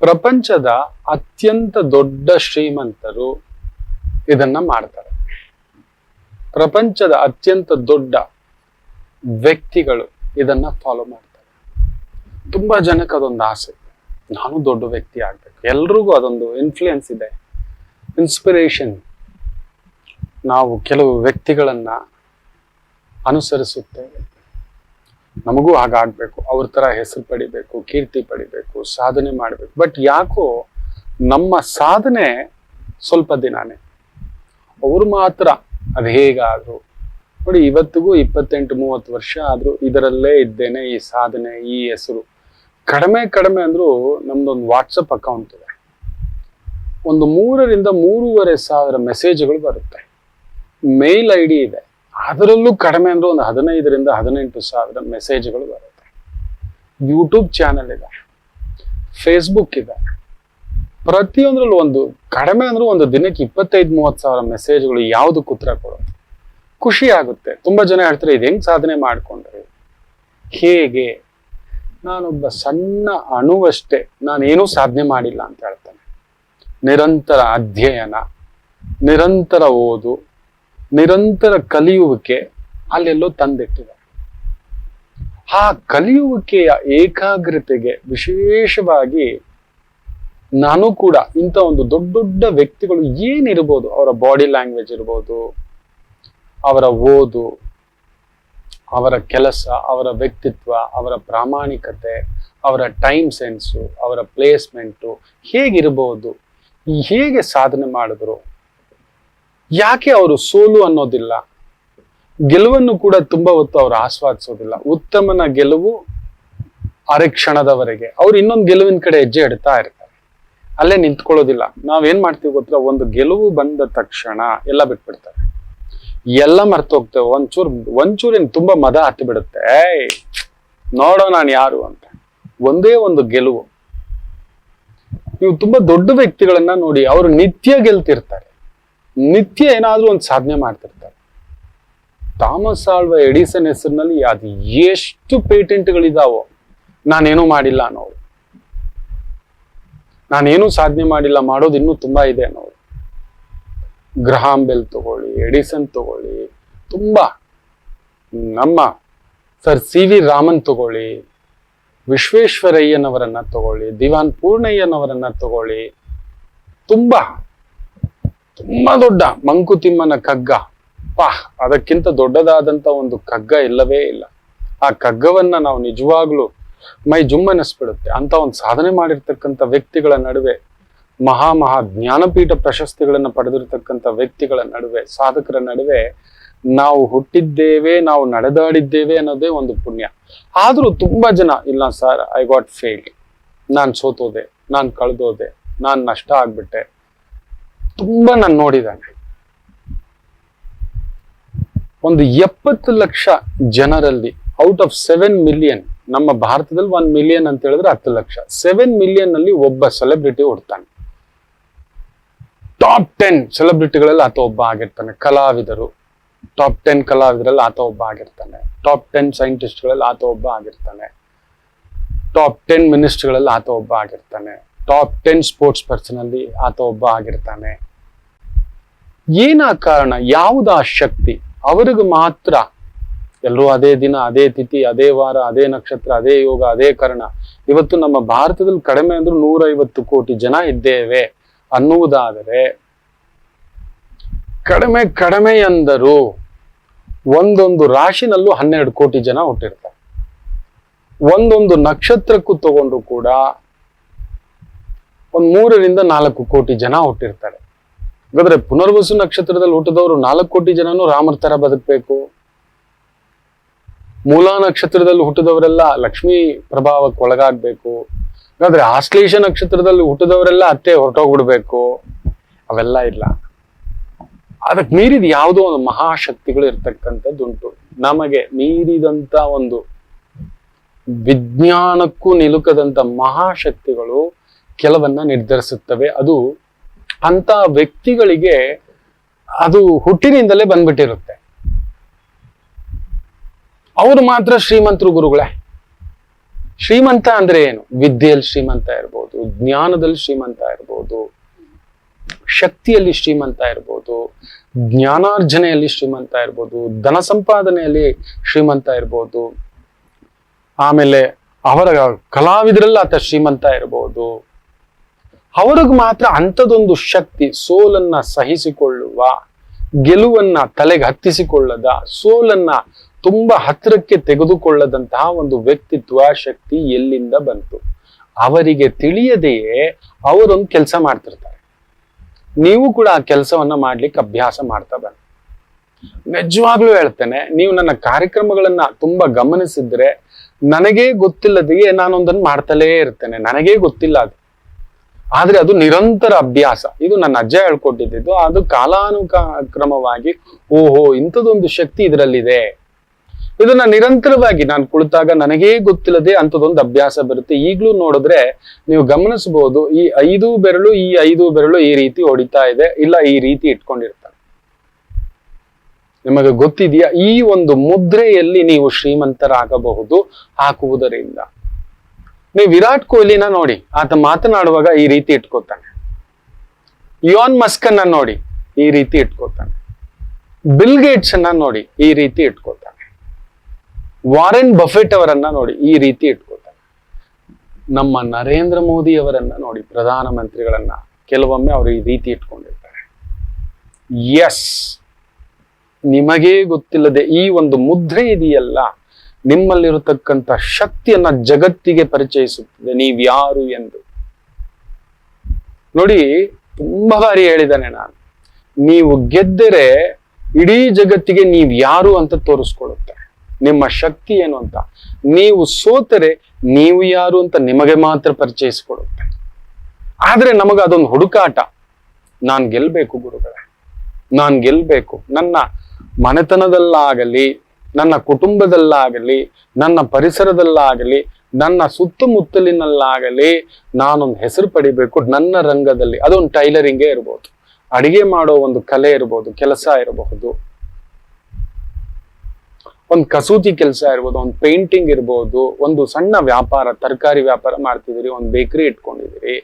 ಪ್ರಪಂಚದ ಅತ್ಯಂತ ದೊಡ್ಡ ಶ್ರೀಮಂತರು ಇದನ್ನ ಮಾಡ್ತಾರೆ. ಪ್ರಪಂಚದ ಅತ್ಯಂತ ದೊಡ್ಡ ವ್ಯಕ್ತಿಗಳು ಇದನ್ನ ಫಾಲೋ ಮಾಡ್ತಾರೆ. ತುಂಬಾ ಜನಕ್ಕೆ ಅದೊಂದು ಆಸೆ. ನಾನು ದೊಡ್ಡ ವ್ಯಕ್ತಿ ಆಗ್ಬೇಕು. ಎಲ್ರಿಗೂ ಅದೊಂದು ಇನ್ಫ್ಲೂಯೆನ್ಸ್ ಇದೆ. ಇನ್ಸ್ಪಿರೇಷನ್ ನಾವು ಕೆಲವು ವ್ಯಕ್ತಿಗಳನ್ನ ಅನುಸರಿಸುತ್ತೇವೆ. ನಮಗೂ ಹಾಗಾಗ್ಬೇಕು. ಅವ್ರ ತರ ಹೆಸರು ಪಡಿಬೇಕು, ಕೀರ್ತಿ ಪಡಿಬೇಕು, ಸಾಧನೆ ಮಾಡ್ಬೇಕು. ಬಟ್ ಯಾಕೋ ನಮ್ಮ ಸಾಧನೆ ಸ್ವಲ್ಪ ದಿನಾನೇ. ಅವ್ರು ಮಾತ್ರ ಅದು ಹೇಗಾದ್ರು. ನೋಡಿ, ಇವತ್ತಿಗೂ ಇಪ್ಪತ್ತೆಂಟು, ಮೂವತ್ತು ವರ್ಷ ಆದ್ರೂ ಇದರಲ್ಲೇ ಇದ್ದೇನೆ ಈ ಸಾಧನೆ, ಈ ಹೆಸರು. ಕಡಿಮೆ ಕಡಿಮೆ ಅಂದ್ರೂ ನಮ್ದೊಂದು ವಾಟ್ಸಪ್ ಅಕೌಂಟ್ ಇದೆ. ಒಂದು ಮೂರರಿಂದ ಮೂರುವರೆ ಸಾವಿರ ಮೆಸೇಜ್ಗಳು ಬರುತ್ತೆ. ಮೇಲ್ ಐ ಡಿ ಇದೆ. ಅದರಲ್ಲೂ ಕಡಿಮೆ ಅಂದ್ರೆ ಒಂದು ಹದಿನೈದರಿಂದ ಹದಿನೆಂಟು ಸಾವಿರ ಮೆಸೇಜ್ಗಳು ಬರುತ್ತೆ. ಯೂಟ್ಯೂಬ್ ಚಾನೆಲ್ ಇದೆ. ಫೇಸ್ಬುಕ್ ಇದೆ. ಪ್ರತಿಯೊಂದ್ರಲ್ಲೂ ಒಂದು ಕಡಿಮೆ ಅಂದ್ರೆ ಒಂದು ದಿನಕ್ಕೆ ಇಪ್ಪತ್ತೈದು, ಮೂವತ್ತು ಸಾವಿರ ಮೆಸೇಜ್ಗಳು ಯಾವುದು ಕುತ್ರ ಕೊಡೋದು. ಖುಷಿ ಆಗುತ್ತೆ. ತುಂಬಾ ಜನ ಹೇಳ್ತಾರೆ, ಇದು ಹೆಂಗ್ ಸಾಧನೆ ಮಾಡ್ಕೊಂಡ್ರಿ? ಹೇಗೆ? ನಾನೊಬ್ಬ ಸಣ್ಣ ಅಣುವಷ್ಟೇ, ನಾನೇನೂ ಸಾಧನೆ ಮಾಡಿಲ್ಲ ಅಂತ ಹೇಳ್ತಾನೆ. ನಿರಂತರ ಅಧ್ಯಯನ, ನಿರಂತರ ಓದು ನಿರಂತರ ಕಲಿಯುವಿಕೆ ಅಲ್ಲೆಲ್ಲೋ ತಂದಿಟ್ಟಿದೆ. ಆ ಕಲಿಯುವಿಕೆಯ ಏಕಾಗ್ರತೆಗೆ ವಿಶೇಷವಾಗಿ ನಾನು ಕೂಡ ಇಂಥ ಒಂದು ದೊಡ್ಡ ದೊಡ್ಡ ವ್ಯಕ್ತಿಗಳು ಏನಿರ್ಬೋದು, ಅವರ ಬಾಡಿ ಲ್ಯಾಂಗ್ವೇಜ್ ಇರ್ಬೋದು, ಅವರ ಓದು, ಅವರ ಕೆಲಸ, ಅವರ ವ್ಯಕ್ತಿತ್ವ, ಅವರ ಪ್ರಾಮಾಣಿಕತೆ, ಅವರ ಟೈಮ್ ಸೆನ್ಸು ಅವರ ಪ್ಲೇಸ್ಮೆಂಟು ಹೇಗಿರ್ಬೋದು ಹೇಗೆ ಸಾಧನೆ ಮಾಡಿದ್ರು ಯಾಕೆ ಅವರು ಸೋಲು ಅನ್ನೋದಿಲ್ಲ? ಗೆಲುವನ್ನು ಕೂಡ ತುಂಬಾ ಹೊತ್ತು ಅವರು ಆಸ್ವಾದಿಸೋದಿಲ್ಲ. ಉತ್ತಮನ ಗೆಲುವು ಅರೆ ಕ್ಷಣದವರೆಗೆ. ಅವ್ರು ಇನ್ನೊಂದು ಗೆಲುವಿನ ಕಡೆ ಹೆಜ್ಜೆ ಇಡ್ತಾ ಇರ್ತಾರೆ. ಅಲ್ಲೇ ನಿಂತ್ಕೊಳ್ಳೋದಿಲ್ಲ. ನಾವೇನ್ ಮಾಡ್ತೀವಿ ಗೊತ್ತಾ? ಒಂದು ಗೆಲುವು ಬಂದ ತಕ್ಷಣ ಎಲ್ಲ ಬಿಟ್ಬಿಡ್ತಾರೆ. ಎಲ್ಲ ಮರ್ತೋಗ್ತೇವೆ. ಒಂಚೂರು, ಒಂಚೂರಿನ ತುಂಬಾ ಮದ ಹತ್ತಿ ಬಿಡುತ್ತೆ ನೋಡೋ ನಾನು ಯಾರು ಅಂತ. ಒಂದೇ ಒಂದು ಗೆಲುವು. ನೀವು ತುಂಬಾ ದೊಡ್ಡ ವ್ಯಕ್ತಿಗಳನ್ನ ನೋಡಿ ಅವರು ನಿತ್ಯ ಗೆಲ್ತಿರ್ತಾರೆ. ನಿತ್ಯ ಏನಾದ್ರೂ ಒಂದು ಸಾಧನೆ ಮಾಡ್ತಿರ್ತಾರೆ. ಥಾಮಸ್ ಆಳ್ವ ಎಡಿಸನ್ ಹೆಸರಿನಲ್ಲಿ ಅದು ಎಷ್ಟು ಪೇಟೆಂಟ್ಗಳಿದಾವೋ, ನಾನೇನೂ ಮಾಡಿಲ್ಲ ಅನ್ನೋರು. ನಾನೇನು ಸಾಧನೆ ಮಾಡಿಲ್ಲ, ಮಾಡೋದು ಇನ್ನೂ ತುಂಬಾ ಇದೆ ಅನ್ನೋರು. ಗ್ರಹಾಂ ಬೆಲ್ ತಗೊಳ್ಳಿ, ಎಡಿಸನ್ ತಗೊಳ್ಳಿ, ತುಂಬಾ. ನಮ್ಮ ಸರ್ ಸಿ ವಿ ರಾಮನ್ ತಗೊಳ್ಳಿ, ವಿಶ್ವೇಶ್ವರಯ್ಯನವರನ್ನ ತಗೊಳ್ಳಿ, ದಿವಾನ್ ಪೂರ್ಣಯ್ಯನವರನ್ನ ತಗೊಳ್ಳಿ, ತುಂಬಾ. ತುಂಬಾ ದೊಡ್ಡ ಮಂಕುತಿಮ್ಮನ ಕಗ್ಗ ಪಾ ಅದಕ್ಕಿಂತ ದೊಡ್ಡದಾದಂತ ಒಂದು ಕಗ್ಗ ಇಲ್ಲವೇ ಇಲ್ಲ. ಆ ಕಗ್ಗವನ್ನ ನಾವು ನಿಜವಾಗ್ಲೂ ಮೈ ಜುಮ್ಮನಿಸ್ಬಿಡುತ್ತೆ. ಅಂತ ಒಂದು ಸಾಧನೆ ಮಾಡಿರ್ತಕ್ಕಂಥ ವ್ಯಕ್ತಿಗಳ ನಡುವೆ, ಮಹಾ ಮಹಾ ಜ್ಞಾನಪೀಠ ಪ್ರಶಸ್ತಿಗಳನ್ನು ಪಡೆದಿರ್ತಕ್ಕಂಥ ವ್ಯಕ್ತಿಗಳ ನಡುವೆ, ಸಾಧಕರ ನಡುವೆ ನಾವು ಹುಟ್ಟಿದ್ದೇವೆ, ನಾವು ನಡೆದಾಡಿದ್ದೇವೆ ಅನ್ನೋದೇ ಒಂದು ಪುಣ್ಯ. ಆದರೂ ತುಂಬಾ ಜನ, ಇಲ್ಲ ಸರ್ ಐ ಗಾಟ್ ಫೇಲ್ಡ್ ನಾನು ಸೋತೋದೆ, ನಾನು ಕಳೆದೋದೆ, ನಾನು ನಷ್ಟ ಆಗ್ಬಿಟ್ಟೆ. ತುಂಬಾ ನಾನು ನೋಡಿದ್ದೇನೆ ಒಂದು ಎಪ್ಪತ್ತು ಲಕ್ಷ ಜನರಲ್ಲಿ ಔಟ್ ಆಫ್ ಸೆವೆನ್ ಮಿಲಿಯನ್, ನಮ್ಮ ಭಾರತದಲ್ಲಿ ಒನ್ ಮಿಲಿಯನ್ ಅಂತ ಹೇಳಿದ್ರೆ ಹತ್ತು ಲಕ್ಷ. ಸೆವೆನ್ ಮಿಲಿಯನ್ ಅಲ್ಲಿ ಒಬ್ಬ ಸೆಲೆಬ್ರಿಟಿ ಹುಡ್ತಾನೆ. ಟಾಪ್ ಟೆನ್ ಸೆಲೆಬ್ರಿಟಿಗಳಲ್ಲಿ ಆತ ಒಬ್ಬ ಆಗಿರ್ತಾನೆ. ಕಲಾವಿದರು. ಟಾಪ್ ಟೆನ್ ಕಲಾವಿದರಲ್ಲಿ ಆತ ಒಬ್ಬ ಆಗಿರ್ತಾನೆ. ಟಾಪ್ ಟೆನ್ ಸೈಂಟಿಸ್ಟ್ಗಳಲ್ಲಿ ಆತ ಒಬ್ಬ ಆಗಿರ್ತಾನೆ. ಟಾಪ್ ಟೆನ್ ಮಿನಿಸ್ಟ್ಗಳಲ್ಲಿ ಆತ ಒಬ್ಬ ಆಗಿರ್ತಾನೆ. ಟಾಪ್ ಟೆನ್ ಸ್ಪೋರ್ಟ್ಸ್ ಪರ್ಸನ್ ಅಲ್ಲಿ ಆತ ಒಬ್ಬ ಆಗಿರ್ತಾನೆ. ಏನ ಕಾರಣ? ಯಾವುದ ಶಕ್ತಿ? ಅವರಿಗೆ ಮಾತ್ರ. ಎಲ್ಲರೂ ಅದೇ ದಿನ, ಅದೇ ತಿಥಿ, ಅದೇ ವಾರ, ಅದೇ ನಕ್ಷತ್ರ, ಅದೇ ಯೋಗ, ಅದೇ ಕರ್ಣ. ಇವತ್ತು ನಮ್ಮ ಭಾರತದಲ್ಲಿ ಕಡಿಮೆ ಅಂದ್ರೆ ನೂರೈವತ್ತು ಕೋಟಿ ಜನ ಇದ್ದೇವೆ. ಅನ್ನುವುದಾದರೆ, ಕಡಿಮೆ ಕಡಿಮೆ ಎಂದರು ಒಂದೊಂದು ರಾಶಿನಲ್ಲೂ ಹನ್ನೆರಡು ಕೋಟಿ ಜನ ಹುಟ್ಟಿರ್ತಾರೆ. ಒಂದೊಂದು ನಕ್ಷತ್ರಕ್ಕೂ ತಗೊಂಡ್ರು ಕೂಡ ಒಂದ್ ಮೂರರಿಂದ ನಾಲ್ಕು ಕೋಟಿ ಜನ ಹುಟ್ಟಿರ್ತಾರೆ. ಹಾಗಾದ್ರೆ ಪುನರ್ವಸು ನಕ್ಷತ್ರದಲ್ಲಿ ಹುಟ್ಟಿದವರು ನಾಲ್ಕು ಕೋಟಿ ಜನನು ರಾಮರ ತರ ಬದುಕಬೇಕು. ಮೂಲ ನಕ್ಷತ್ರದಲ್ಲಿ ಹುಟ್ಟಿದವರೆಲ್ಲ ಲಕ್ಷ್ಮೀ ಪ್ರಭಾವಕ್ಕೆ ಒಳಗಾಗ್ಬೇಕು. ಹಾಗಾದ್ರೆ ಆಶ್ಲೇಷ ನಕ್ಷತ್ರದಲ್ಲಿ ಹುಟ್ಟಿದವರೆಲ್ಲ ಅತ್ತೆ ಹೊರಟೋಗ್ಬಿಡ್ಬೇಕು. ಅವೆಲ್ಲ ಇಲ್ಲ. ಅದಕ್ಕೆ ಮೀರಿದ ಯಾವುದೋ ಒಂದು ಮಹಾಶಕ್ತಿಗಳು ಇರ್ತಕ್ಕಂಥದ್ದುಂಟು ನಮಗೆ ಮೀರಿದಂತ ಒಂದು ವಿಜ್ಞಾನಕ್ಕೂ ನಿಲುಕದಂತ ಮಹಾಶಕ್ತಿಗಳು ಕೆಲವನ್ನ ನಿರ್ಧರಿಸುತ್ತವೆ. ಅದು ಅಂತ ವ್ಯಕ್ತಿಗಳಿಗೆ ಅದು ಹುಟ್ಟಿನಿಂದಲೇ ಬಂದ್ಬಿಟ್ಟಿರುತ್ತೆ. ಅವರು ಮಾತ್ರ ಶ್ರೀಮಂತರು ಗುರುಗಳೇ. ಶ್ರೀಮಂತ ಅಂದ್ರೆ ಏನು? ವಿದ್ಯೆಯಲ್ಲಿ ಶ್ರೀಮಂತ ಇರ್ಬೋದು, ಜ್ಞಾನದಲ್ಲಿ ಶ್ರೀಮಂತ ಇರ್ಬೋದು, ಶಕ್ತಿಯಲ್ಲಿ ಶ್ರೀಮಂತ ಇರ್ಬೋದು, ಜ್ಞಾನಾರ್ಜನೆಯಲ್ಲಿ ಶ್ರೀಮಂತ ಇರ್ಬೋದು, ಧನ ಸಂಪಾದನೆಯಲ್ಲಿ ಶ್ರೀಮಂತ ಇರ್ಬೋದು, ಆಮೇಲೆ ಅವರ ಕಲಾವಿದರಲ್ಲಿ ಆತ ಶ್ರೀಮಂತ ಇರ್ಬೋದು ಅವ್ರಿಗೆ ಮಾತ್ರ ಅಂಥದೊಂದು ಶಕ್ತಿ ಸೋಲನ್ನ ಸಹಿಸಿಕೊಳ್ಳುವ, ಗೆಲುವನ್ನ ತಲೆಗೆ ಹತ್ತಿಸಿಕೊಳ್ಳದ, ಸೋಲನ್ನ ತುಂಬಾ ಹತ್ತಿರಕ್ಕೆ ತೆಗೆದುಕೊಳ್ಳದಂತಹ ಒಂದು ವ್ಯಕ್ತಿತ್ವ, ಶಕ್ತಿ ಎಲ್ಲಿಂದ ಬಂತು? ಅವರಿಗೆ ತಿಳಿಯದೆಯೇ ಅವರೊಂದು ಕೆಲಸ ಮಾಡ್ತಿರ್ತಾರೆ. ನೀವು ಕೂಡ ಆ ಕೆಲಸವನ್ನ ಮಾಡ್ಲಿಕ್ಕೆ ಅಭ್ಯಾಸ ಮಾಡ್ತಾ ಬನ್ನಿ. ನಿಜವಾಗ್ಲೂ ಹೇಳ್ತೇನೆ, ನೀವು ನನ್ನ ಕಾರ್ಯಕ್ರಮಗಳನ್ನ ತುಂಬಾ ಗಮನಿಸಿದ್ರೆ ನನಗೇ ಗೊತ್ತಿಲ್ಲದೆಯೇ ನಾನೊಂದನ್ನು ಮಾಡ್ತಲೇ ಇರ್ತೇನೆ. ನನಗೇ ಗೊತ್ತಿಲ್ಲ ಅದು. ಆದ್ರೆ ಅದು ನಿರಂತರ ಅಭ್ಯಾಸ. ಇದು ನನ್ನ ಅಜ್ಜ ಹೇಳ್ಕೊಟ್ಟಿದ್ದು. ಅದು ಕಾಲಾನುಕ್ರಮವಾಗಿ, ಓಹೋ, ಇಂಥದೊಂದು ಶಕ್ತಿ ಇದರಲ್ಲಿದೆ. ಇದನ್ನ ನಿರಂತರವಾಗಿ ನಾನು ಕುಳಿತಾಗ ನನಗೇ ಗೊತ್ತಿಲ್ಲದೆ ಅಂಥದ್ದೊಂದು ಅಭ್ಯಾಸ ಬರುತ್ತೆ. ಈಗಲೂ ನೋಡಿದ್ರೆ ನೀವು ಗಮನಿಸಬಹುದು, ಈ ಐದು ಬೆರಳು, ಈ ಐದು ಬೆರಳು ಈ ರೀತಿ ಹೊಡಿತಾ ಇದೆ, ಇಲ್ಲ ಈ ರೀತಿ ಇಟ್ಕೊಂಡಿರ್ತಾರೆ. ನಿಮಗೆ ಗೊತ್ತಿದೆಯಾ? ಈ ಒಂದು ಮುದ್ರೆಯಲ್ಲಿ ನೀವು ಶ್ರೀಮಂತರಾಗಬಹುದು, ಹಾಕುವುದರಿಂದ. ನೀವು ವಿರಾಟ್ ಕೊಹ್ಲಿನ ನೋಡಿ, ಆತ ಮಾತನಾಡುವಾಗ ಈ ರೀತಿ ಇಟ್ಕೋತಾನೆ. ಯೋನ್ ಮಸ್ಕನ್ನ ನೋಡಿ, ಈ ರೀತಿ ಇಟ್ಕೋತಾನೆ. ಬಿಲ್ ಗೇಟ್ಸ್ ಅನ್ನ ನೋಡಿ, ಈ ರೀತಿ ಇಟ್ಕೋತಾನೆ. ವಾರೆನ್ ಬಫೆಟ್ ಅವರನ್ನ ನೋಡಿ, ಈ ರೀತಿ ಇಟ್ಕೋತಾನೆ. ನಮ್ಮ ನರೇಂದ್ರ ಮೋದಿ ಅವರನ್ನ ನೋಡಿ, ಪ್ರಧಾನಮಂತ್ರಿಗಳನ್ನ ಕೆಲವೊಮ್ಮೆ ಅವರು ಈ ರೀತಿ ಇಟ್ಕೊಂಡಿರ್ತಾರೆ. ಎಸ್ ನಿಮಗೇ ಗೊತ್ತಿಲ್ಲದೆ ಈ ಒಂದು ಮುದ್ರೆ ಇದೆಯಲ್ಲ. ನಿಮ್ಮಲ್ಲಿರತಕ್ಕಂತ ಶಕ್ತಿಯನ್ನ ಜಗತ್ತಿಗೆ ಪರಿಚಯಿಸುತ್ತದೆ. ನೀವ್ಯಾರು ಎಂದು. ನೋಡಿ, ತುಂಬಾ ಬಾರಿ ಹೇಳಿದ್ದಾನೆ ನಾನು. ನೀವು ಗೆದ್ದರೆ ಇಡೀ ಜಗತ್ತಿಗೆ ನೀವ್ ಯಾರು ಅಂತ ತೋರಿಸ್ಕೊಡುತ್ತೆ ನಿಮ್ಮ ಶಕ್ತಿ ಏನು ಅಂತ. ನೀವು ಸೋತರೆ ನೀವು ಯಾರು ಅಂತ ನಿಮಗೆ ಮಾತ್ರ ಪರಿಚಯಿಸಿಕೊಡುತ್ತೆ. ಆದ್ರೆ ನಮಗೆ ಅದೊಂದು ಹುಡುಕಾಟ. ನಾನ್ ಗೆಲ್ಬೇಕು ಗುರುಗಳೇ. ನಾನ್ ಗೆಲ್ಬೇಕು. ನನ್ನ ಮನೆತನದಲ್ಲಾಗಲಿ ನನ್ನ ಕುಟುಂಬದಲ್ಲಾಗಲಿ, ನನ್ನ ಪರಿಸರದಲ್ಲಾಗಲಿ, ನನ್ನ ಸುತ್ತಮುತ್ತಲಿನಲ್ಲಾಗಲಿ ನಾನೊಂದು ಹೆಸರು ಪಡಿಬೇಕು ನನ್ನ ರಂಗದಲ್ಲಿ. ಅದೊಂದು ಟೈಲರಿಂಗೇ ಇರ್ಬೋದು. ಅಡಿಗೆ ಮಾಡೋ ಒಂದು ಕಲೆ ಇರ್ಬೋದು, ಕೆಲಸ ಇರಬಹುದು. ಒಂದು ಕಸೂತಿ ಕೆಲಸ ಇರ್ಬೋದು, ಒಂದು ಪೇಂಟಿಂಗ್ ಇರ್ಬೋದು, ಒಂದು ಸಣ್ಣ ವ್ಯಾಪಾರ, ತರಕಾರಿ ವ್ಯಾಪಾರ ಮಾಡ್ತಿದ್ದೀರಿ, ಒಂದು ಬೇಕರಿ ಇಟ್ಕೊಂಡಿದ್ದೀರಿ,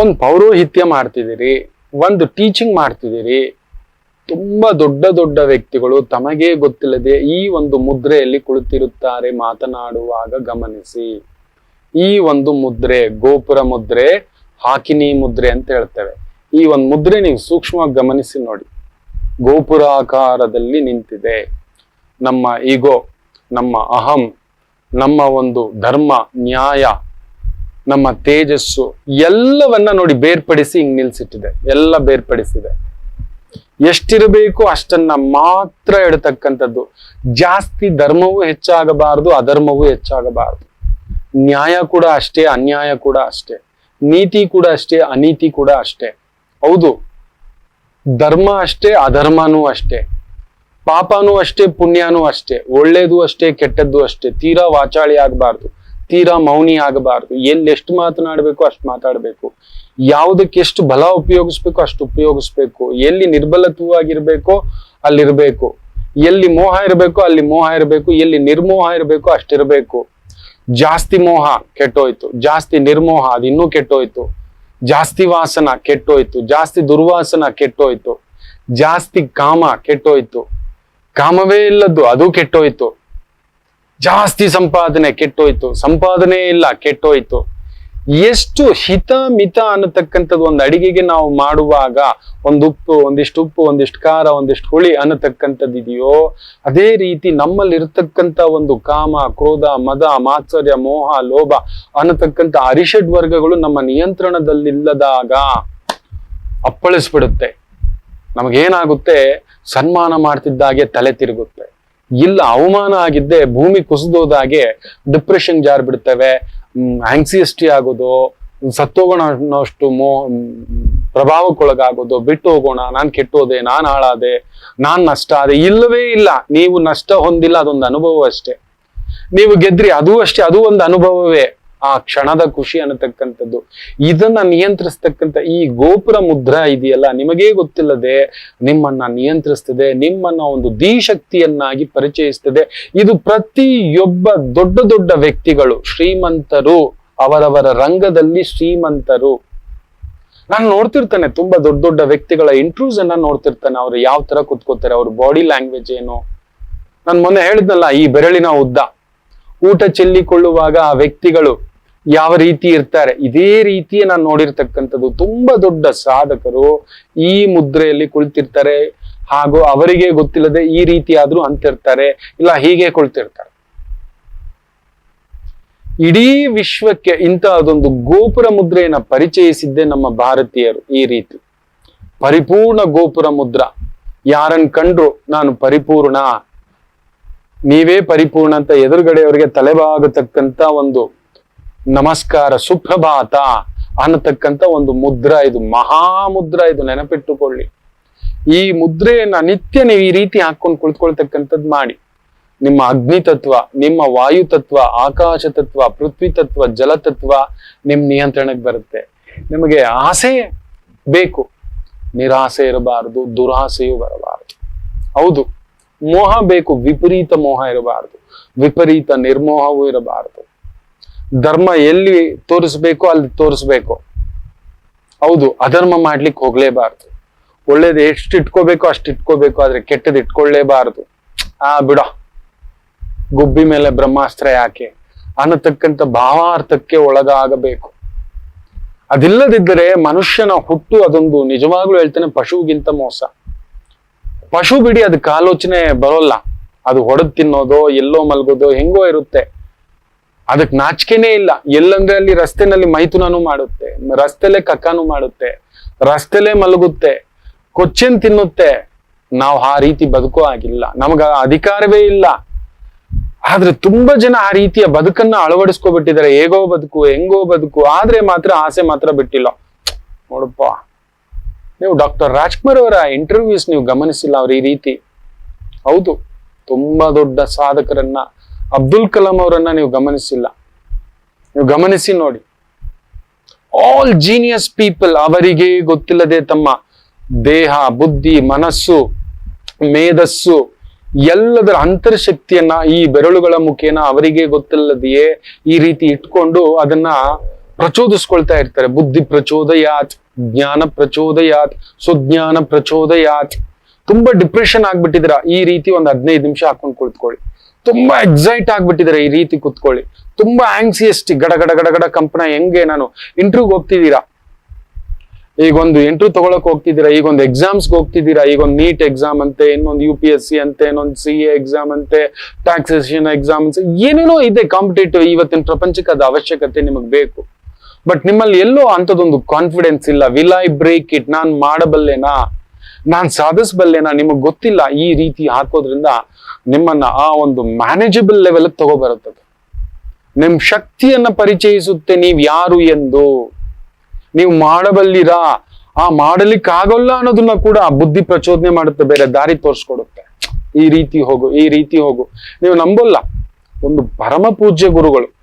ಒಂದು ಪೌರೋಹಿತ್ಯ ಮಾಡ್ತಿದ್ದೀರಿ, ಒಂದು ಟೀಚಿಂಗ್ ಮಾಡ್ತಿದ್ದೀರಿ ತುಂಬಾ ದೊಡ್ಡ ದೊಡ್ಡ ವ್ಯಕ್ತಿಗಳು ತಮಗೇ ಗೊತ್ತಿಲ್ಲದೆ ಈ ಒಂದು ಮುದ್ರೆಯಲ್ಲಿ ಕುಳಿತಿರುತ್ತಾರೆ ಮಾತನಾಡುವಾಗ ಗಮನಿಸಿ. ಈ ಒಂದು ಮುದ್ರೆ, ಗೋಪುರ ಮುದ್ರೆ, ಹಾಕಿನಿ ಮುದ್ರೆ ಅಂತ ಹೇಳ್ತೇವೆ. ಈ ಒಂದು ಮುದ್ರೆ ನೀವು ಸೂಕ್ಷ್ಮವಾಗಿ ಗಮನಿಸಿ ನೋಡಿ. ಗೋಪುರಾಕಾರದಲ್ಲಿ ನಿಂತಿದೆ. ನಮ್ಮ ಈಗೋ, ನಮ್ಮ ಅಹಂ, ನಮ್ಮ ಒಂದು ಧರ್ಮ, ನ್ಯಾಯ, ನಮ್ಮ ತೇಜಸ್ಸು ಎಲ್ಲವನ್ನ ನೋಡಿ ಬೇರ್ಪಡಿಸಿ ಹಿಂಗ್ ನಿಲ್ಸಿಟ್ಟಿದೆ. ಎಲ್ಲ ಬೇರ್ಪಡಿಸಿದೆ. ಎಷ್ಟಿರಬೇಕು ಅಷ್ಟನ್ನ ಮಾತ್ರ ಇಡತಕ್ಕಂಥದ್ದು ಜಾಸ್ತಿ ಧರ್ಮವೂ ಹೆಚ್ಚಾಗಬಾರದು, ಅಧರ್ಮವೂ ಹೆಚ್ಚಾಗಬಾರದು. ನ್ಯಾಯ ಕೂಡ ಅಷ್ಟೇ, ಅನ್ಯಾಯ ಕೂಡ ಅಷ್ಟೇ. ನೀತಿ ಕೂಡ ಅಷ್ಟೇ, ಅನೀತಿ ಕೂಡ ಅಷ್ಟೇ. ಹೌದು. ಧರ್ಮ ಅಷ್ಟೇ, ಅಧರ್ಮನೂ ಅಷ್ಟೇ. ಪಾಪನೂ ಅಷ್ಟೇ, ಪುಣ್ಯನೂ ಅಷ್ಟೇ. ಒಳ್ಳೇದು ಅಷ್ಟೇ, ಕೆಟ್ಟದ್ದು ಅಷ್ಟೇ. ತೀರಾ ವಾಚಾಳಿ ಆಗಬಾರ್ದು. ತೀರಾ ಮೌನಿ ಆಗಬಾರ್ದು. ಎಲ್ಲಿ ಎಷ್ಟು ಮಾತನಾಡಬೇಕು ಅಷ್ಟು ಮಾತಾಡಬೇಕು. ಯಾವುದಕ್ಕೆ ಎಷ್ಟು ಬಲ ಉಪಯೋಗಿಸ್ಬೇಕು ಅಷ್ಟು ಉಪಯೋಗಿಸ್ಬೇಕು. ಎಲ್ಲಿ ನಿರ್ಬಲತ್ವವಾಗಿರ್ಬೇಕೋ ಅಲ್ಲಿರ್ಬೇಕು. ಎಲ್ಲಿ ಮೋಹ ಇರಬೇಕು ಅಲ್ಲಿ ಮೋಹ ಇರಬೇಕು. ಎಲ್ಲಿ ನಿರ್ಮೋಹ ಇರಬೇಕು ಅಷ್ಟಿರಬೇಕು. ಜಾಸ್ತಿ ಮೋಹ ಕೆಟ್ಟೋಯ್ತು. ಜಾಸ್ತಿ ನಿರ್ಮೋಹ ಅದು ಇನ್ನೂ ಕೆಟ್ಟೋಯ್ತು. ಜಾಸ್ತಿ ವಾಸನ ಕೆಟ್ಟೋಯ್ತು. ಜಾಸ್ತಿ ದುರ್ವಾಸನ ಕೆಟ್ಟೋಯ್ತು. ಜಾಸ್ತಿ ಕಾಮ ಕೆಟ್ಟೋಯ್ತು. ಕಾಮವೇ ಇಲ್ಲದ್ದು ಅದು ಕೆಟ್ಟೋಯ್ತು. ಜಾಸ್ತಿ ಸಂಪಾದನೆ ಕೆಟ್ಟೋಯ್ತು. ಸಂಪಾದನೆ ಇಲ್ಲ, ಕೆಟ್ಟೋಯ್ತು. ಎಷ್ಟು ಹಿತ ಮಿತ ಅನ್ನತಕ್ಕಂಥದ್ದು ಒಂದು ಅಡಿಗೆಗೆ ನಾವು ಮಾಡುವಾಗ ಒಂದು ಉಪ್ಪು, ಒಂದಿಷ್ಟು ಉಪ್ಪು, ಒಂದಿಷ್ಟು ಖಾರ, ಒಂದಿಷ್ಟು ಹುಳಿ ಅನ್ನತಕ್ಕಂಥದ್ದು ಇದೆಯೋ, ಅದೇ ರೀತಿ ನಮ್ಮಲ್ಲಿ ಇರತಕ್ಕಂತ ಒಂದು ಕಾಮ, ಕ್ರೋಧ, ಮದ, ಮಾತ್ಸರ್ಯ, ಮೋಹ, ಲೋಭ ಅನ್ನತಕ್ಕಂಥ ಅರಿಷಡ್ ವರ್ಗಗಳು ನಮ್ಮ ನಿಯಂತ್ರಣದಲ್ಲಿಲ್ಲದಾಗ ಅಪ್ಪಳಿಸ್ಬಿಡುತ್ತೆ. ನಮಗೇನಾಗುತ್ತೆ? ಸನ್ಮಾನ ಮಾಡ್ತಿದ್ದಾಗೆ ತಲೆ ತಿರುಗುತ್ತೆ. ಇಲ್ಲ, ಅವಮಾನ ಆಗಿದ್ದೆ ಭೂಮಿ ಕುಸಿದೋದಾಗೆ ಡಿಪ್ರೆಷನ್ ಜಾರ್ ಬಿಡ್ತವೆ ಆಂಗ್ಸಿಯಸ್ಟಿ ಆಗೋದು ಸತ್ತೋಗೋಣ ಅನ್ನೋಷ್ಟು ಮೋ ಪ್ರಭಾವಕ್ಕೊಳಗಾಗೋದು ಬಿಟ್ಟು ಹೋಗೋಣ ನಾನ್ ಕೆಟ್ಟೋದೆ, ನಾನ್ ಹಾಳಾದೆ, ನಾನ್ ನಷ್ಟ ಆದೆ, ಇಲ್ಲವೇ ಇಲ್ಲ. ನೀವು ನಷ್ಟ ಹೊಂದಿಲ್ಲ, ಅದೊಂದು ಅನುಭವ ಅಷ್ಟೇ ನೀವು ಗೆದ್ರಿ, ಅದು ಅಷ್ಟೇ, ಅದು ಒಂದು ಅನುಭವವೇ. ಆ ಕ್ಷಣದ ಖುಷಿ ಅನ್ನತಕ್ಕಂಥದ್ದು. ಇದನ್ನ ನಿಯಂತ್ರಿಸ್ತಕ್ಕಂಥ ಈ ಗೋಪುರ ಮುದ್ರ ಇದೆಯಲ್ಲ, ನಿಮಗೇ ಗೊತ್ತಿಲ್ಲದೆ ನಿಮ್ಮನ್ನ ನಿಯಂತ್ರಿಸ್ತದೆ, ನಿಮ್ಮನ್ನ ಒಂದು ದಿಶಕ್ತಿಯನ್ನಾಗಿ ಪರಿಚಯಿಸ್ತದೆ. ಇದು ಪ್ರತಿಯೊಬ್ಬ ದೊಡ್ಡ ದೊಡ್ಡ ವ್ಯಕ್ತಿಗಳು, ಶ್ರೀಮಂತರು, ಅವರವರ ರಂಗದಲ್ಲಿ ಶ್ರೀಮಂತರು. ನಾನು ನೋಡ್ತಿರ್ತಾನೆ, ತುಂಬಾ ದೊಡ್ಡ ದೊಡ್ಡ ವ್ಯಕ್ತಿಗಳ ಇಂಟ್ರೂಸ್ ಅನ್ನ ನೋಡ್ತಿರ್ತಾನೆ. ಅವ್ರು ಯಾವ ತರ ಕುತ್ಕೋತಾರೆ, ಅವ್ರ ಬಾಡಿ ಲ್ಯಾಂಗ್ವೇಜ್ ಏನು. ನಾನು ಮೊನ್ನೆ ಹೇಳಿದ್ನಲ್ಲ, ಈ ಬೆರಳಿನ ಉದ್ದ. ಊಟ ಚೆಲ್ಲಿಕೊಳ್ಳುವಾಗ ಆ ವ್ಯಕ್ತಿಗಳು ಯಾವ ರೀತಿ ಇರ್ತಾರೆ. ಇದೇ ರೀತಿಯೇ ನಾನು ನೋಡಿರ್ತಕ್ಕಂಥದ್ದು. ತುಂಬಾ ದೊಡ್ಡ ಸಾಧಕರು ಈ ಮುದ್ರೆಯಲ್ಲಿ ಕುಳಿತಿರ್ತಾರೆ. ಹಾಗೂ ಅವರಿಗೆ ಗೊತ್ತಿಲ್ಲದೆ ಈ ರೀತಿ ಆದ್ರೂ ಅಂತಿರ್ತಾರೆ. ಇಲ್ಲ, ಹೀಗೆ ಕುಳಿತಿರ್ತಾರೆ. ಇಡೀ ವಿಶ್ವಕ್ಕೆ ಇಂತಹದೊಂದು ಗೋಪುರ ಮುದ್ರೆಯನ್ನ ಪರಿಚಯಿಸಿದ್ದೆ ನಮ್ಮ ಭಾರತೀಯರು ಈ ರೀತಿ. ಪರಿಪೂರ್ಣ ಗೋಪುರ ಮುದ್ರ. ಯಾರನ್ ಕಂಡ್ರು ನಾನು ಪರಿಪೂರ್ಣ. ನೀವೇ ಪರಿಪೂರ್ಣ ಅಂತ ಎದುರುಗಡೆಯವರಿಗೆ ತಲೆಬಾಗತಕ್ಕಂತ ಒಂದು ನಮಸ್ಕಾರ, ಸುಪ್ರಭಾತ ಅನ್ನತಕ್ಕಂತ ಒಂದು ಮುದ್ರ. ಇದು ಮಹಾಮುದ್ರ. ಇದು ನೆನಪಿಟ್ಟುಕೊಳ್ಳಿ. ಈ ಮುದ್ರೆಯನ್ನ ನಿತ್ಯ ನೀವು ಈ ರೀತಿ ಹಾಕೊಂಡು ಕುಳಿತುಕೊಳ್ತಕ್ಕಂಥದ್ದು ಮಾಡಿ. ನಿಮ್ಮ ಅಗ್ನಿ ತತ್ವ ನಿಮ್ಮ ವಾಯು ತತ್ವ ಆಕಾಶ ತತ್ವ ಪೃಥ್ವಿ ತತ್ವ ಜಲ ತತ್ವ ನಿಮ್ ನಿಯಂತ್ರಣಕ್ಕೆ ಬರುತ್ತೆ. ನಿಮಗೆ ಆಸೆ ಬೇಕು. ನಿರಾಸೆ ಇರಬಾರದು, ದುರಾಸೆಯೂ ಬರಬಾರದು. ಹೌದು, ಮೋಹ ಬೇಕು. ವಿಪರೀತ ಮೋಹ ಇರಬಾರದು. ವಿಪರೀತ ನಿರ್ಮೋಹವೂ ಇರಬಾರದು. ಧರ್ಮ ಎಲ್ಲಿ ತೋರಿಸ್ಬೇಕು ಅಲ್ಲಿ ತೋರಿಸ್ಬೇಕು. ಹೌದು, ಅಧರ್ಮ ಮಾಡ್ಲಿಕ್ಕೆ ಹೋಗ್ಲೇಬಾರ್ದು. ಒಳ್ಳೇದು ಎಷ್ಟು ಇಟ್ಕೋಬೇಕು ಅಷ್ಟು ಇಟ್ಕೋಬೇಕು, ಆದ್ರೆ ಕೆಟ್ಟದ್ ಇಟ್ಕೊಳ್ಳೇಬಾರದು. ಆ, ಬಿಡ. ಗುಬ್ಬಿ ಮೇಲೆ ಬ್ರಹ್ಮಾಸ್ತ್ರ ಯಾಕೆ? ಅನ್ನತಕ್ಕಂಥ ಭಾವಾರ್ಥಕ್ಕೆ ಒಳಗಾಗಬೇಕು. ಅದಿಲ್ಲದಿದ್ದರೆ ಮನುಷ್ಯನ ಹುಟ್ಟು ಅದೊಂದು ನಿಜವಾಗ್ಲೂ ಹೇಳ್ತೇನೆ ಪಶುಗಿಂತ ಮೋಸ. ಪಶು ಬಿಡಿ ಅದಕ್ಕೆ ಆಲೋಚನೆ ಬರೋಲ್ಲ. ಅದು ಹೊಡೆದ್ ತಿನ್ನೋದೋ, ಎಲ್ಲೋ ಮಲ್ಗೋದೋ, ಹೆಂಗೋ ಇರುತ್ತೆ. ಅದಕ್ಕೆ ನಾಚಿಕೆನೇ ಇಲ್ಲ. ಎಲ್ಲಂದ್ರೆ ಅಲ್ಲಿ ರಸ್ತೆನಲ್ಲಿ ಮೈಥುನನೂ ಮಾಡುತ್ತೆ. ರಸ್ತೆಲೆ ಕಕ್ಕಾನು ಮಾಡುತ್ತೆ. ರಸ್ತೆಲೆ ಮಲಗುತ್ತೆ. ಕೊಚ್ಚೆನ್ ತಿನ್ನುತ್ತೆ. ನಾವು ಆ ರೀತಿ ಬದುಕೋ ಆಗಿಲ್ಲ ನಮಗ ಅಧಿಕಾರವೇ ಇಲ್ಲ. ಆದ್ರೆ ತುಂಬಾ ಜನ ಆ ರೀತಿಯ ಬದುಕನ್ನ ಅಳವಡಿಸ್ಕೊಬಿಟ್ಟಿದ್ದಾರೆ. ಹೇಗೋ ಬದುಕು, ಹೆಂಗೋ ಬದುಕು. ಆದ್ರೆ ಮಾತ್ರ ಆಸೆ ಮಾತ್ರ ಬಿಟ್ಟಿಲ್ಲ. ನೋಡಪ್ಪ. ನೀವು ಡಾಕ್ಟರ್ ರಾಜ್ಕುಮಾರ್ ಅವರ ಇಂಟರ್ವ್ಯೂಸ್ ನೀವು ಗಮನಿಸಿಲ್ಲ ಅವ್ರ ಈ ರೀತಿ. ಹೌದು. ತುಂಬಾ ದೊಡ್ಡ ಸಾಧಕರನ್ನ ಅಬ್ದುಲ್ ಕಲಾಂ ಅವರನ್ನ ನೀವು ಗಮನಿಸಿಲ್ಲ. ನೀವು ಗಮನಿಸಿ ನೋಡಿ. ಆಲ್ ಜೀನಿಯಸ್ ಪೀಪಲ್ ಅವರಿಗೆ ಗೊತ್ತಿಲ್ಲದೆ ತಮ್ಮ ದೇಹ, ಬುದ್ಧಿ, ಮನಸ್ಸು, ಮೇಧಸ್ಸು, ಎಲ್ಲದರ ಅಂತರ್ಶಕ್ತಿಯನ್ನ ಈ ಬೆರಳುಗಳ ಮುಖೇನ ಅವರಿಗೆ ಗೊತ್ತಿಲ್ಲದೆಯೇ ಈ ರೀತಿ ಇಟ್ಕೊಂಡು ಅದನ್ನ ಪ್ರಚೋದಿಸ್ಕೊಳ್ತಾ ಇರ್ತಾರೆ. ಬುದ್ಧಿ ಪ್ರಚೋದಯಾತ್, ಜ್ಞಾನ ಪ್ರಚೋದಯಾತ್ ಸುಜ್ಞಾನ ಪ್ರಚೋದಯಾತ್. ತುಂಬಾ ಡಿಪ್ರೆಷನ್ ಆಗ್ಬಿಟ್ಟಿದ್ರ ಈ ರೀತಿ ಒಂದು ಹದಿನೈದು ನಿಮಿಷ ಹಾಕೊಂಡು ಕುಳಿತುಕೊಳ್ಳಿ. ತುಂಬಾ ಎಕ್ಸೈಟ್ ಆಗ್ಬಿಟ್ಟಿದ್ದಾರೆ ಈ ರೀತಿ ಕುತ್ಕೊಳ್ಳಿ. ತುಂಬಾ ಆಂಗ್ಸಿಯಸ್ಟಿ ಗಡ ಗಡ ಗಡ ಗಡ ಕಂಪನ ಹೆಂಗೆ ನಾನು ಇಂಟರ್ವ್ಯೂಗೆ ಹೋಗ್ತಿದ್ದೀರಾ? ಈಗ ಒಂದು ಇಂಟರ್ವ್ಯೂ ತಗೊಳಕ್ ಹೋಗ್ತಿದ್ದೀರಾ? ಈಗ ಒಂದು ಎಕ್ಸಾಮ್ಸ್ಗೆ ಹೋಗ್ತಿದ್ದೀರಾ? ಈಗ ಒಂದು ನೀಟ್ ಎಕ್ಸಾಮ್ ಅಂತೆ, ಇನ್ನೊಂದು ಯು ಪಿ ಎಸ್ ಸಿ ಅಂತೆ, ಇನ್ನೊಂದು ಸಿ ಎ ಎಕ್ಸಾಮ್ ಅಂತೆ ಟ್ಯಾಕ್ಸೇಷನ್ ಎಕ್ಸಾಮ್ ಅಂತೆ, ಏನೇನೋ ಇದೆ ಕಾಂಪಿಟೇಟಿವ್ ಇವತ್ತಿನ ಪ್ರಪಂಚಕ್ಕೆ ಅದು ಅವಶ್ಯಕತೆ ನಿಮಗೆ ಬೇಕು. ಬಟ್ ನಿಮ್ಮಲ್ಲಿ ಎಲ್ಲೋ ಅಂಥದ್ದೊಂದು ಕಾನ್ಫಿಡೆನ್ಸ್ ಇಲ್ಲ. ವಿಲ್ ಐ ಬ್ರೇಕ್ ಇಟ್ ನಾನು ಮಾಡಬಲ್ಲೇನಾ? ನಾನು ಸಾಧಿಸಬಲ್ಲೆನಾ? ನಿಮಗ್ ಗೊತ್ತಿಲ್ಲ ಈ ರೀತಿ ಹಾಕೋದ್ರಿಂದ ನಿಮ್ಮನ್ನ ಆ ಒಂದು ಮ್ಯಾನೇಜಬಲ್ ಲೆವೆಲ್ ತಗೋಬರುತ್ತದೆ. ನಿಮ್ ಶಕ್ತಿಯನ್ನ ಪರಿಚಯಿಸುತ್ತೆ ನೀವ್ ಯಾರು ಎಂದು. ನೀವು ಮಾಡಬಲ್ಲಿರಾ? ಆ ಮಾಡಲಿಕ್ಕಾಗಲ್ಲ ಅನ್ನೋದನ್ನ ಕೂಡ ಬುದ್ಧಿ ಪ್ರಚೋದನೆ ಮಾಡುತ್ತೆ, ಬೇರೆ ದಾರಿ ತೋರಿಸ್ಕೊಡುತ್ತೆ. ಈ ರೀತಿ ಹೋಗು, ಈ ರೀತಿ ಹೋಗು. ನೀವು ನಂಬಲ್ಲ. ಒಂದು ಪರಮ ಪೂಜ್ಯ ಗುರುಗಳು.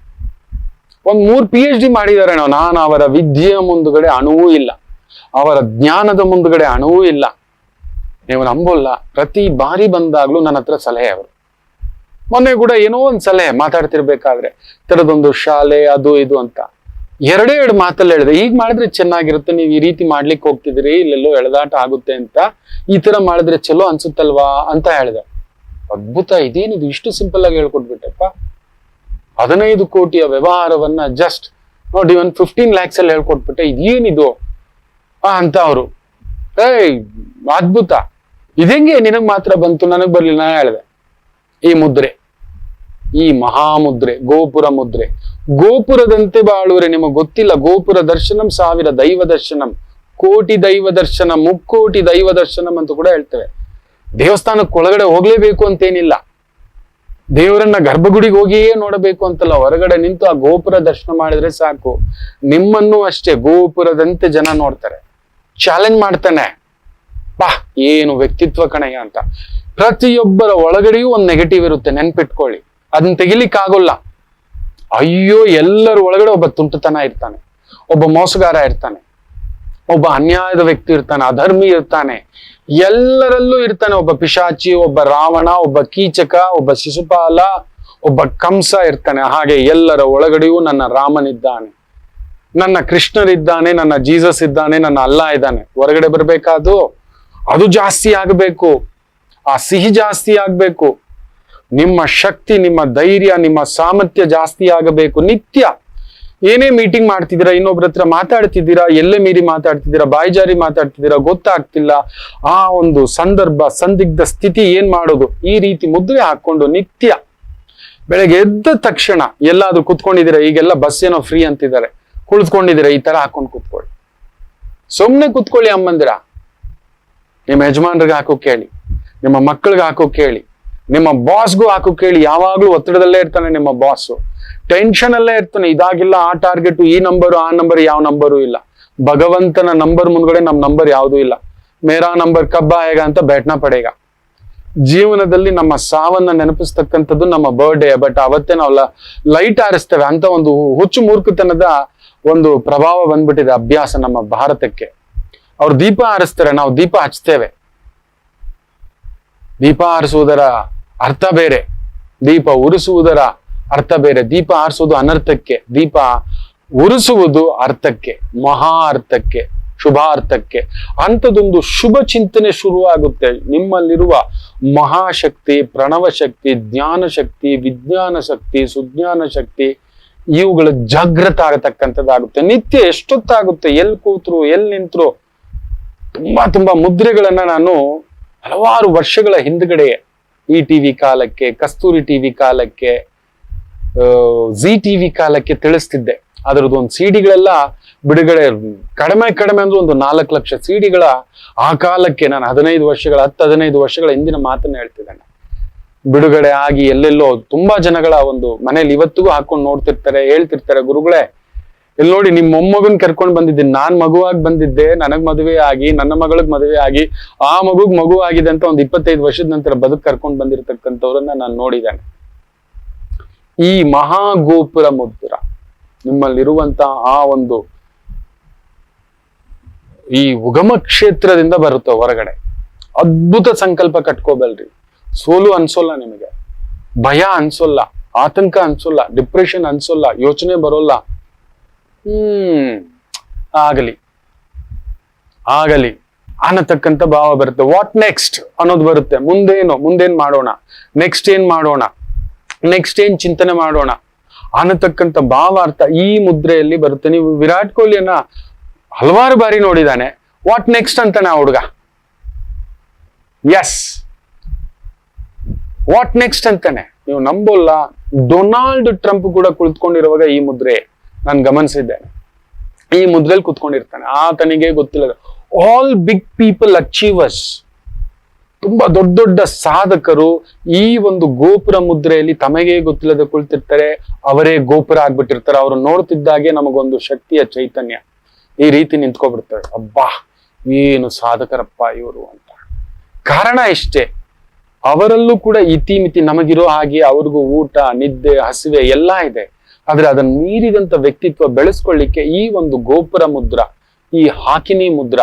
ಒಂದ್ ಮೂರ್ ಪಿ ಎಚ್ ಡಿ ಮಾಡಿದ್ದಾರೆ ನಾನು ಅವರ ವಿದ್ಯೆಯ ಮುಂದುಗಡೆ ಅಣುವೂ ಇಲ್ಲ. ಅವರ ಜ್ಞಾನದ ಮುಂದುಗಡೆ ಅಣುವೂ ಇಲ್ಲ. ನೀವು ನಂಬಲ್ಲ. ಪ್ರತಿ ಬಾರಿ ಬಂದಾಗ್ಲೂ ನನ್ನ ಹತ್ರ ಸಲಹೆ ಅವರು. ಮೊನ್ನೆ ಕೂಡ ಏನೋ ಒಂದ್ ಸಲಹೆ ಮಾತಾಡ್ತಿರ್ಬೇಕಾದ್ರೆ, ತರದೊಂದು ಶಾಲೆ, ಅದು ಇದು ಅಂತ. ಎರಡೇ ಎರಡು ಮಾತಲ್ಲಿ ಹೇಳಿದೆ. ಈಗ ಮಾಡಿದ್ರೆ ಚೆನ್ನಾಗಿರುತ್ತೆ, ನೀವು ಈ ರೀತಿ ಮಾಡ್ಲಿಕ್ಕೆ ಹೋಗ್ತಿದ್ರಿ ಇಲ್ಲೆಲ್ಲೋ ಎಳೆದಾಟ ಆಗುತ್ತೆ ಅಂತ, ಈ ತರ ಮಾಡಿದ್ರೆ ಚಲೋ ಅನ್ಸುತ್ತಲ್ವಾ? ಅಂತ ಹೇಳಿದೆ. ಅದ್ಭುತ ಇದೇನಿದು ಇಷ್ಟು ಸಿಂಪಲ್ ಆಗಿ ಹೇಳ್ಕೊಟ್ಬಿಟ್ಟಪ್ಪ. ಹದಿನೈದು ಕೋಟಿಯ ವ್ಯವಹಾರವನ್ನ ಜಸ್ಟ್ ನೋಡಿ, ಒಂದು ಫಿಫ್ಟೀನ್ ಲ್ಯಾಕ್ಸ್ ಅಲ್ಲಿ ಹೇಳ್ಕೊಟ್ಬಿಟ್ಟೆ. ಇದೇನಿದು? ಅಂತ ಅವರು. ಏಯ್, ಅದ್ಭುತ. ಇದೆಂಗೆ ನಿನಗ್ ಮಾತ್ರ ಬಂತು, ನನಗ್ ಬರ್ಲಿಲ್ಲ ನಾನು ಹೇಳಿದೆ. ಈ ಮುದ್ರೆ, ಈ ಮಹಾಮುದ್ರೆ ಗೋಪುರ ಮುದ್ರೆ. ಗೋಪುರದಂತೆ ಬಾಳುವರೆ, ನಿಮಗೆ ಗೊತ್ತಿಲ್ಲ, ಗೋಪುರ ದರ್ಶನಂ ಸಾವಿರ ದೈವ ದರ್ಶನಂ, ಕೋಟಿ ದೈವ ದರ್ಶನ, ಮುಕ್ಕೋಟಿ ದೈವ ದರ್ಶನಂ ಅಂತ ಕೂಡ ಹೇಳ್ತೇವೆ. ದೇವಸ್ಥಾನಕ್ಕೆ ಒಳಗಡೆ ಹೋಗ್ಲೇಬೇಕು ಅಂತೇನಿಲ್ಲ. ದೇವರನ್ನ ಗರ್ಭಗುಡಿಗೆ ಹೋಗಿಯೇ ನೋಡಬೇಕು ಅಂತಲ್ಲ, ಹೊರಗಡೆ ನಿಂತು ಆ ಗೋಪುರ ದರ್ಶನ ಮಾಡಿದ್ರೆ ಸಾಕು. ನಿಮ್ಮನ್ನು ಅಷ್ಟೇ ಗೋಪುರದಂತೆ ಜನ ನೋಡ್ತಾರೆ. ಚಾಲೆಂಜ್ ಮಾಡ್ತಾನೆ. ಬಾ, ಏನು ವ್ಯಕ್ತಿತ್ವ ಕಣಯ್ಯ ಅಂತ. ಪ್ರತಿಯೊಬ್ಬರ ಒಳಗಡೆಯೂ ಒಂದು ನೆಗೆಟಿವ್ ಇರುತ್ತೆ, ನೆನ್ಪಿಟ್ಕೊಳ್ಳಿ. ಅದನ್ನ ತೆಗಿಲಿಕ್ಕಾಗೋಲ್ಲ. ಅಯ್ಯೋ, ಎಲ್ಲರ ಒಳಗಡೆ ಒಬ್ಬ ತುಂಟತನ ಇರ್ತಾನೆ. ಒಬ್ಬ ಮೋಸಗಾರ ಇರ್ತಾನೆ. ಒಬ್ಬ ಅನ್ಯಾಯದ ವ್ಯಕ್ತಿ ಇರ್ತಾನೆ, ಅಧರ್ಮಿ ಇರ್ತಾನೆ. ಎಲ್ಲರಲ್ಲೂ ಇರ್ತಾನೆ ಒಬ್ಬ ಪಿಶಾಚಿ, ಒಬ್ಬ ರಾವಣ, ಒಬ್ಬ ಕೀಚಕ, ಒಬ್ಬ ಶಿಶುಪಾಲ, ಒಬ್ಬ ಕಂಸ ಇರ್ತಾನೆ. ಹಾಗೆ ಎಲ್ಲರ ಒಳಗಡೆಯೂ ನನ್ನ ರಾಮನಿದ್ದಾನೆ. ನನ್ನ ಕೃಷ್ಣರಿದ್ದಾನೆ ನನ್ನ ಜೀಸಸ್ ಇದ್ದಾನೆ, ನನ್ನ ಅಲ್ಲ ಇದ್ದಾನೆ. ಹೊರಗಡೆ ಬರ್ಬೇಕಾದು ಅದು ಜಾಸ್ತಿ ಆಗಬೇಕು. ಆ ಸಿಹಿ ಜಾಸ್ತಿ ಆಗಬೇಕು. ನಿಮ್ಮ ಶಕ್ತಿ, ನಿಮ್ಮ ಧೈರ್ಯ, ನಿಮ್ಮ ಸಾಮರ್ಥ್ಯ ಜಾಸ್ತಿ ಆಗಬೇಕು. ನಿತ್ಯ. ಏನೇ ಮೀಟಿಂಗ್ ಮಾಡ್ತಿದ್ದೀರಾ, ಇನ್ನೊಬ್ರ ಹತ್ರ ಮಾತಾಡ್ತಿದ್ದೀರಾ, ಎಲ್ಲೇ ಮೀರಿ ಮಾತಾಡ್ತಿದ್ದೀರಾ, ಬಾಯ್ಜಾರಿ ಮಾತಾಡ್ತಿದ್ದೀರಾ, ಗೊತ್ತಾಗ್ತಿಲ್ಲ. ಆ ಒಂದು ಸಂದರ್ಭ, ಸಂದಿಗ್ಧ ಸ್ಥಿತಿ ಏನ್ ಮಾಡೋದು? ಈ ರೀತಿ ಮುದ್ರೆ ಹಾಕೊಂಡು ನಿತ್ಯ. ಬೆಳಗ್ಗೆ ಎದ್ದ ತಕ್ಷಣ ಎಲ್ಲಾದ್ರೂ ಕುತ್ಕೊಂಡಿದ್ದೀರಾ, ಈಗೆಲ್ಲ ಬಸ್ ಏನೋ ಫ್ರೀ ಅಂತಿದ್ದಾರೆ. ಕುಳಿತುಕೊಂಡಿದ್ದೀರಾ ಈ ತರ ಹಾಕೊಂಡು ಕುತ್ಕೊಳ್ಳಿ. ಸುಮ್ನೆ ಕುತ್ಕೊಳ್ಳಿ ಅಮ್ಮಂದಿರ. ನಿಮ್ಮ ಯಜಮಾನ್ರಿಗೆ ಹಾಕೋ ಕೇಳಿ, ನಿಮ್ಮ ಮಕ್ಕಳಿಗೆ ಹಾಕೋ ಕೇಳಿ, ನಿಮ್ಮ ಬಾಸ್ಗೂ ಹಾಕೋ ಕೇಳಿ, ಯಾವಾಗ್ಲೂ ಒತ್ತಡದಲ್ಲೇ ಇರ್ತಾನೆ ನಿಮ್ಮ ಬಾಸ್ ಟೆನ್ಷನ್ ಅಲ್ಲೇ ಇರ್ತಾನೆ, ಇದಾಗಿಲ್ಲ, ಆ ಟಾರ್ಗೆಟ್ ಈ ನಂಬರ್ ಆ ನಂಬರ್ ಯಾವ ನಂಬರು ಇಲ್ಲ. ಭಗವಂತನ ನಂಬರ್ ಮುಂದ್ಗಡೆ ನಮ್ ನಂಬರ್ ಯಾವ್ದೂ ಇಲ್ಲ. ಮೇರಾ ನಂಬರ್ ಕಬ್ಬ ಹೇಗ ಅಂತ ಬೆಟ್ನ ಪಡೆಯಗ ಜೀವನದಲ್ಲಿ ನಮ್ಮ ಸಾವನ್ನ ನೆನಪಿಸ್ತಕ್ಕಂಥದ್ದು ನಮ್ಮ ಬರ್ಡೇ ಬಟ್ ಅವತ್ತೇ ನಾವು ಲೈಟ್ ಆರಿಸ್ತೇವೆ ಅಂತ ಒಂದು ಹುಚ್ಚು ಮೂರ್ಖತನದ ಒಂದು ಪ್ರಭಾವ ಬಂದ್ಬಿಟ್ಟಿದೆ ಅಭ್ಯಾಸ ನಮ್ಮ ಭಾರತಕ್ಕೆ. ಅವ್ರು ದೀಪ ಆರಿಸ್ತಾರೆ ನಾವು ದೀಪ ಹಚ್ತೇವೆ. ದೀಪ ಆರಿಸುವುದರ ಅರ್ಥ ಬೇರೆ. ದೀಪ ಉರಿಸುವುದರ ಅರ್ಥ ಬೇರೆ. ದೀಪ ಆರಿಸುವುದು ಅನರ್ಥಕ್ಕೆ, ದೀಪ ಉರಿಸುವುದು ಅರ್ಥಕ್ಕೆ, ಮಹಾ ಅರ್ಥಕ್ಕೆ ಶುಭಾರ್ಥಕ್ಕೆ ಅಂಥದ್ದೊಂದು ಶುಭ ಚಿಂತನೆ ಶುರುವಾಗುತ್ತೆ. ನಿಮ್ಮಲ್ಲಿರುವ ಮಹಾಶಕ್ತಿ ಪ್ರಣವ ಶಕ್ತಿ ಜ್ಞಾನ ಶಕ್ತಿ ವಿಜ್ಞಾನ ಶಕ್ತಿ, ಸುಜ್ಞಾನ ಶಕ್ತಿ, ಇವುಗಳ ಜಾಗೃತ ಆಗತಕ್ಕಂಥದ್ದಾಗುತ್ತೆ. ನಿತ್ಯ ಎಷ್ಟೊತ್ತಾಗುತ್ತೆ? ಎಲ್ಲಿ ಕೂತ್ರು, ಎಲ್ಲಿ ನಿಂತ್ರು? ತುಂಬಾ ತುಂಬಾ ಮುದ್ರೆಗಳನ್ನ ನಾನು ಹಲವಾರು ವರ್ಷಗಳ ಹಿಂದ್ಗಡೆ ಈ ಟಿವಿ ಕಾಲಕ್ಕೆ, ಕಸ್ತೂರಿ ಟಿವಿ ಕಾಲಕ್ಕೆ ಜಿ ಟಿವಿ ಕಾಲಕ್ಕೆ ತಿಳಿಸ್ತಿದ್ದೆ. ಅದರದ್ದು ಒಂದು ಸಿಡಿಗಳೆಲ್ಲ ಬಿಡುಗಡೆ, ಕಡಿಮೆ ಕಡಿಮೆ ಅಂದ್ರೆ ಒಂದು ನಾಲ್ಕು ಲಕ್ಷ ಸಿಡಿಗಳ ಆ ಕಾಲಕ್ಕೆ ನಾನು ಹದಿನೈದು ವರ್ಷಗಳ, ಹತ್ತು, ಹದಿನೈದು ವರ್ಷಗಳ ಹಿಂದಿನ ಮಾತನ್ನ ಹೇಳ್ತಿದ್ದೇನೆ. ಬಿಡುಗಡೆ ಆಗಿ ಎಲ್ಲೆಲ್ಲೋ ತುಂಬಾ ಜನಗಳ ಒಂದು ಮನೇಲಿ ಇವತ್ತಿಗೂ ಹಾಕೊಂಡು ನೋಡ್ತಿರ್ತಾರೆ, ಹೇಳ್ತಿರ್ತಾರೆ ಗುರುಗಳೇ. ಇಲ್ಲಿ ನೋಡಿ, ನಿಮ್ ಮೊಮ್ಮಗನ್ ಕರ್ಕೊಂಡ್ ಬಂದಿದ್ದೀನಿ ನಾನ್ ಮಗುವಾಗಿ ಬಂದಿದ್ದೆ, ನನಗ್ ಮದುವೆ ಆಗಿ, ನನ್ನ ಮಗಳಗ್ ಮದುವೆ ಆಗಿ, ಆ ಮಗುಗ್ ಮಗು ಆಗಿದೆ ಅಂತ ಒಂದು ಇಪ್ಪತ್ತೈದು ವರ್ಷದ ನಂತರ ಬದುಕ್ ಕರ್ಕೊಂಡ್ ಬಂದಿರತಕ್ಕಂಥವ್ರನ್ನ ನಾನು ನೋಡಿದ್ದೇನೆ. ಈ ಮಹಾ ಗೋಪುರ ಮುದ್ರ, ನಿಮ್ಮಲ್ಲಿರುವಂತ ಆ ಒಂದು ಈ ಉಗಮ ಕ್ಷೇತ್ರದಿಂದ ಬರುತ್ತೆ ಹೊರಗಡೆ. ಅದ್ಭುತ ಸಂಕಲ್ಪ ಕಟ್ಕೋಬಲ್ರಿ ಸೋಲು ಅನ್ಸೋಲ್ಲ ನಿಮಗೆ. ಭಯ ಅನ್ಸೋಲ್ಲ. ಆತಂಕ ಅನ್ಸೋಲ್ಲ. ಡಿಪ್ರೆಷನ್ ಅನ್ಸೋಲ್ಲ. ಯೋಚನೆ ಬರೋಲ್ಲ. ಹ್ಮ್, ಆಗಲಿ. ಆಗಲಿ. ಅನ್ನತಕ್ಕಂಥ ಭಾವ ಬರುತ್ತೆ. ವಾಟ್ ನೆಕ್ಸ್ಟ್ ಅನ್ನೋದು ಬರುತ್ತೆ. ಮುಂದೇನು? ಮುಂದೇನ್ ಮಾಡೋಣ? ನೆಕ್ಸ್ಟ್ ಏನ್ ಮಾಡೋಣ? ನೆಕ್ಸ್ಟ್ ಏನ್ ಚಿಂತನೆ ಮಾಡೋಣ? ಅನ್ನತಕ್ಕಂಥ ಭಾವಾರ್ಥ ಈ ಮುದ್ರೆಯಲ್ಲಿ ಬರುತ್ತೆ. ನೀವು ವಿರಾಟ್ ಕೊಹ್ಲಿಯನ್ನ ಹಲವಾರು ಬಾರಿ ನೋಡಿದಾನೆ ವಾಟ್ ನೆಕ್ಸ್ಟ್ ಅಂತಾನೆ ಹುಡುಗ? ಎಸ್ ವಾಟ್ ನೆಕ್ಸ್ಟ್ ಅಂತಾನೆ? ನೀವು ನಂಬೋಲ್ಲ. ಡೊನಾಲ್ಡ್ ಟ್ರಂಪ್ ಕೂಡ ಕುಳಿತುಕೊಂಡಿರುವಾಗ ಈ ಮುದ್ರೆ. ನಾನು ಗಮನಿಸಿದ್ದೇನೆ ಈ ಮುದ್ದಲ್ಲಿ ಕುತ್ಕೊಂಡಿರ್ತಾನೆ. ಆತನಿಗೆ ಗೊತ್ತಿಲ್ಲ ಆಲ್ ಬಿಗ್ ಪೀಪಲ್ ಅಚೀವರ್ಸ್ ತುಂಬಾ ದೊಡ್ಡ ದೊಡ್ಡ ಸಾಧಕರು ಈ ಒಂದು ಗೋಪುರ ಮುದ್ರೆಯಲ್ಲಿ ತಮಗೆ ಗೊತ್ತಿಲ್ಲದೆ ಕುಳಿತಿರ್ತಾರೆ. ಅವರೇ ಗೋಪುರ ಆಗ್ಬಿಟ್ಟಿರ್ತಾರೆ. ಅವರು ನೋಡ್ತಿದ್ದಾಗೆ ನಮಗೊಂದು ಶಕ್ತಿಯ ಚೈತನ್ಯ. ಈ ರೀತಿ ನಿಂತ್ಕೊಬಿಡ್ತಾರೆ. ಅಬ್ಬಾ, ಏನು ಸಾಧಕರಪ್ಪ ಇವರು ಅಂತ. ಕಾರಣ ಇಷ್ಟೇ. ಅವರಲ್ಲೂ ಕೂಡ ಇತಿಮಿತಿ ನಮಗಿರೋ ಹಾಗೆ ಅವ್ರಿಗೂ ಊಟ, ನಿದ್ದೆ, ಹಸಿವೆ ಎಲ್ಲ ಇದೆ. ಆದ್ರೆ ಅದನ್ನ ಮೀರಿದಂತ ವ್ಯಕ್ತಿತ್ವ ಬೆಳೆಸ್ಕೊಳ್ಳಿಕ್ಕೆ ಈ ಒಂದು ಗೋಪುರ ಮುದ್ರ, ಈ ಹಾಕಿನಿ ಮುದ್ರ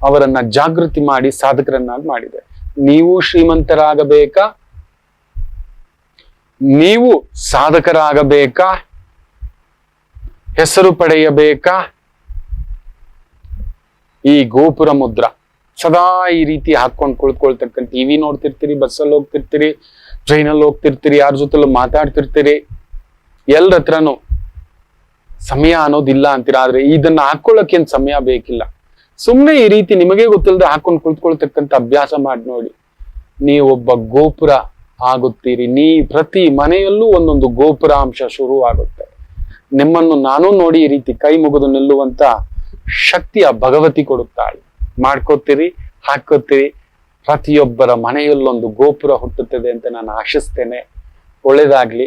ಅವರನ್ನ ಜಾಗೃತಿ ಮಾಡಿ ಸಾಧಕರನ್ನಾಗಿ ಮಾಡಿದೆ. ನೀವು ಶ್ರೀಮಂತರಾಗಬೇಕಾ? ನೀವು ಸಾಧಕರಾಗಬೇಕಾ? ಹೆಸರು ಪಡೆಯಬೇಕಾ? ಈ ಗೋಪುರ ಮುದ್ರ ಸದಾ ಈ ರೀತಿ ಹಾಕೊಂಡು ಕುಳಿತುಕೊಳ್ತಕ್ಕಂಥ ಟಿವಿ ನೋಡ್ತಿರ್ತೀರಿ, ಬಸ್ಸಲ್ಲಿ ಹೋಗ್ತಿರ್ತೀರಿ ಟ್ರೈನಲ್ಲಿ ಹೋಗ್ತಿರ್ತೀರಿ, ಯಾರ ಜೊತೆಲೂ ಮಾತಾಡ್ತಿರ್ತೀರಿ ಎಲ್ಲರ ಹತ್ರನು ಸಮಯ ಅನ್ನೋದಿಲ್ಲ ಅಂತೀರ? ಆದ್ರೆ ಇದನ್ನ ಹಾಕೊಳ್ಳೋಕೇನ್ ಸಮಯ ಬೇಕಿಲ್ಲ. ಸುಮ್ಮನೆ ಈ ರೀತಿ ನಿಮಗೆ ಗೊತ್ತಿಲ್ಲದೆ ಹಾಕೊಂಡು ಕುಳಿತುಕೊಳ್ತಕ್ಕಂಥ ಅಭ್ಯಾಸ ಮಾಡಿ ನೋಡಿ. ನೀವೊಬ್ಬ ಗೋಪುರ ಆಗುತ್ತೀರಿ. ನೀ ಪ್ರತಿ ಮನೆಯಲ್ಲೂ ಒಂದೊಂದು ಗೋಪುರ ಅಂಶ ಶುರು ಆಗುತ್ತೆ ನಿಮ್ಮನ್ನು ನಾನು ನೋಡಿ ಈ ರೀತಿ ಕೈ ಮುಗಿದು ನಿಲ್ಲುವಂತ ಶಕ್ತಿಯ ಭಗವತಿ ಕೊಡುತ್ತಾಳೆ. ಮಾಡ್ಕೋತೀರಿ, ಹಾಕೋತೀರಿ. ಪ್ರತಿಯೊಬ್ಬರ ಮನೆಯಲ್ಲೊಂದು ಗೋಪುರ ಹುಟ್ಟುತ್ತದೆ ಅಂತ ನಾನು ಆಶಿಸ್ತೇನೆ. ಒಳ್ಳೇದಾಗ್ಲಿ.